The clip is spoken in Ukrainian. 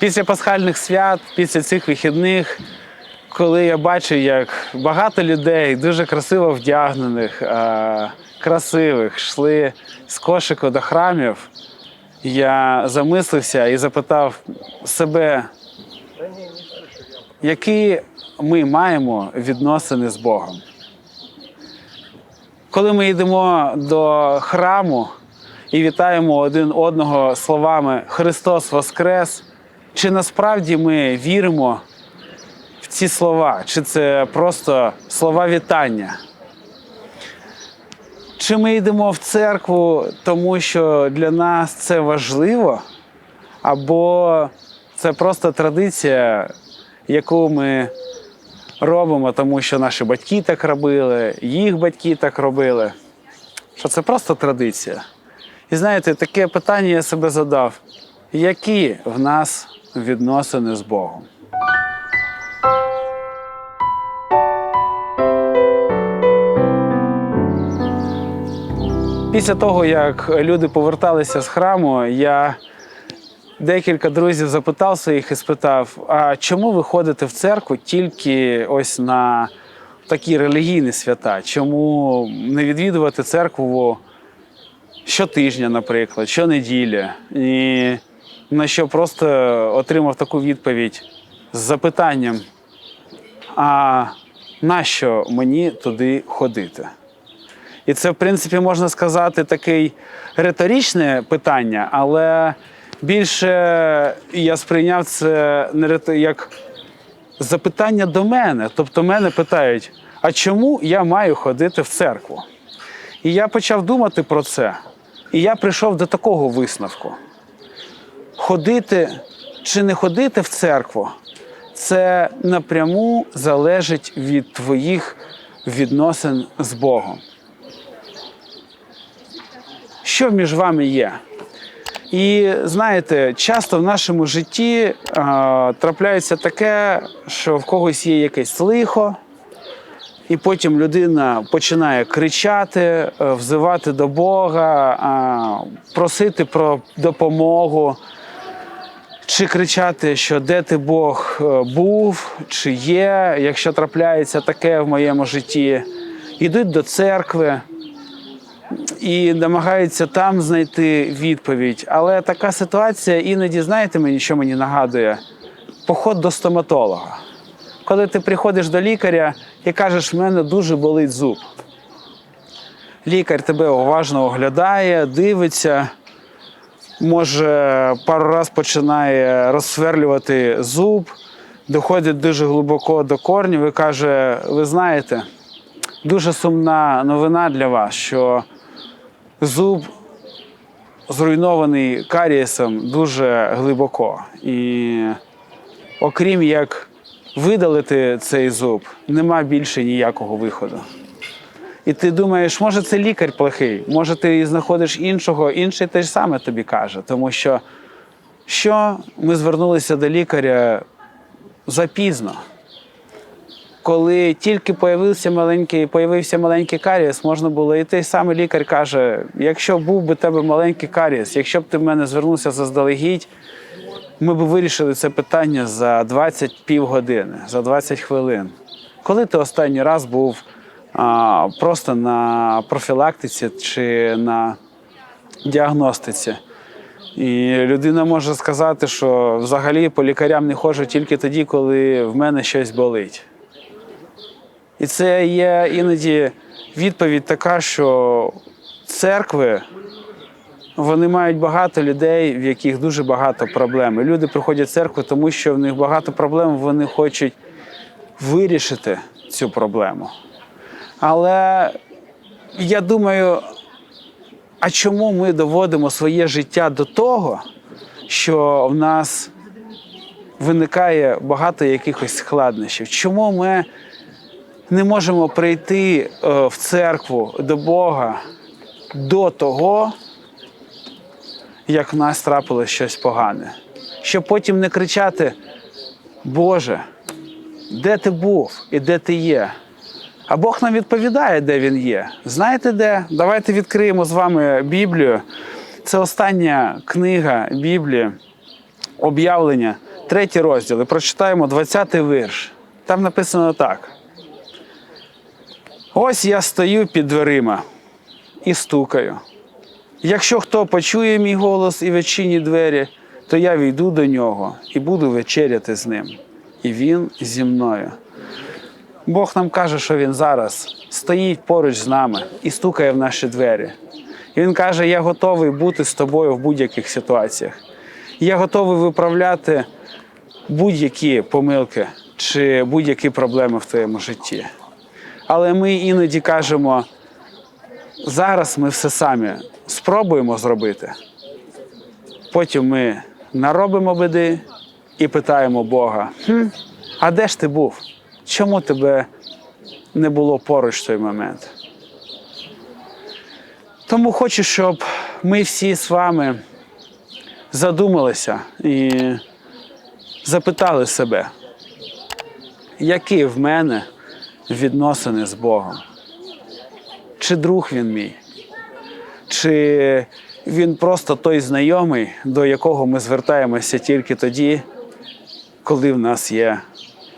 Після пасхальних свят, після цих вихідних, коли я бачив, як багато людей, дуже красиво вдягнених, красивих, йшли з кошику до храмів, я замислився і запитав себе, які ми маємо відносини з Богом. Коли ми йдемо до храму і вітаємо один одного словами Христос Воскрес, чи насправді ми віримо в ці слова, чи це просто слова вітання? Чи ми йдемо в церкву, тому що для нас це важливо, або це просто традиція, яку ми робимо, тому що наші батьки так робили, їх батьки так робили. Що це просто традиція. І знаєте, таке питання я себе задав: які в нас відносини з Богом? Після того, як люди поверталися з храму, я декілька друзів запитав своїх і спитав: а чому ви ходите в церкву тільки ось на такі релігійні свята? Чому не відвідувати церкву щотижня, наприклад, щонеділі? І на що просто отримав таку відповідь з запитанням: а нащо мені туди ходити? І це, в принципі, можна сказати, таке риторичне питання, але більше я сприйняв це як запитання до мене. Тобто мене питають, а чому я маю ходити в церкву? І я почав думати про це. І я прийшов до такого висновку: ходити чи не ходити в церкву, це напряму залежить від твоїх відносин з Богом що між вами є. І знаєте, часто в нашому житті е, трапляється таке, що в когось є якесь лихо, і потім людина починає кричати, е, взивати до Бога, е, просити про допомогу. Чи кричати, що де ти Бог е, був, чи є, якщо трапляється таке в моєму житті, йдуть до церкви, і намагаються там знайти відповідь. Але така ситуація іноді, знаєте мені, що мені нагадує? Поход до стоматолога. Коли ти приходиш до лікаря і кажеш, в мене дуже болить зуб. Лікар тебе уважно оглядає, дивиться, може, пару раз починає розсверлювати зуб, доходить дуже глибоко до корнів і каже: ви знаєте, дуже сумна новина для вас, що зуб зруйнований карієсом дуже глибоко. І окрім як видалити цей зуб, нема більше ніякого виходу. І ти думаєш, може це лікар плохий, може ти знаходиш іншого, інший те ж саме тобі каже. Тому що що ми звернулися до лікаря запізно коли тільки появився маленький, появився маленький карієс, можна було і той самий лікар каже: якщо був би тебе маленький карієс, якщо б ти в мене звернувся заздалегідь, ми б вирішили це питання за 20 півгодини, за 20 хвилин. Коли ти останній раз був а, просто на профілактиці чи на діагностиці? І людина може сказати, що взагалі по лікарям не ходжу тільки тоді, коли в мене щось болить. І це є іноді відповідь така, що церкви вони мають багато людей, в яких дуже багато проблем. І Люди приходять в церкву, тому що в них багато проблем, вони хочуть вирішити цю проблему. Але я думаю, а чому ми доводимо своє життя до того, що в нас виникає багато якихось складнощів? Чому ми не можемо прийти е, в церкву до Бога до того, як в нас трапилось щось погане. Щоб потім не кричати: Боже, де ти був і де ти є? А Бог нам відповідає, де він є. Знаєте де? Давайте відкриємо з вами Біблію. Це остання книга Біблії, об'явлення, третій розділ і прочитаємо 20-й вірш. Там написано так. Ось я стою під дверима і стукаю. Якщо хто почує мій голос і відчинить двері, то я війду до нього і буду вечеряти з ним. І він зі мною. Бог нам каже, що Він зараз стоїть поруч з нами і стукає в наші двері. І Він каже: Я готовий бути з тобою в будь-яких ситуаціях. Я готовий виправляти будь-які помилки чи будь-які проблеми в твоєму житті. Але ми іноді кажемо, зараз ми все самі спробуємо зробити. Потім ми наробимо беди і питаємо Бога: хм, а де ж ти був? Чому тебе не було поруч в той момент? Тому хочу, щоб ми всі з вами задумалися і запитали себе, які в мене відносини з Богом? Чи друг він мій? Чи він просто той знайомий, до якого ми звертаємося тільки тоді, коли в нас є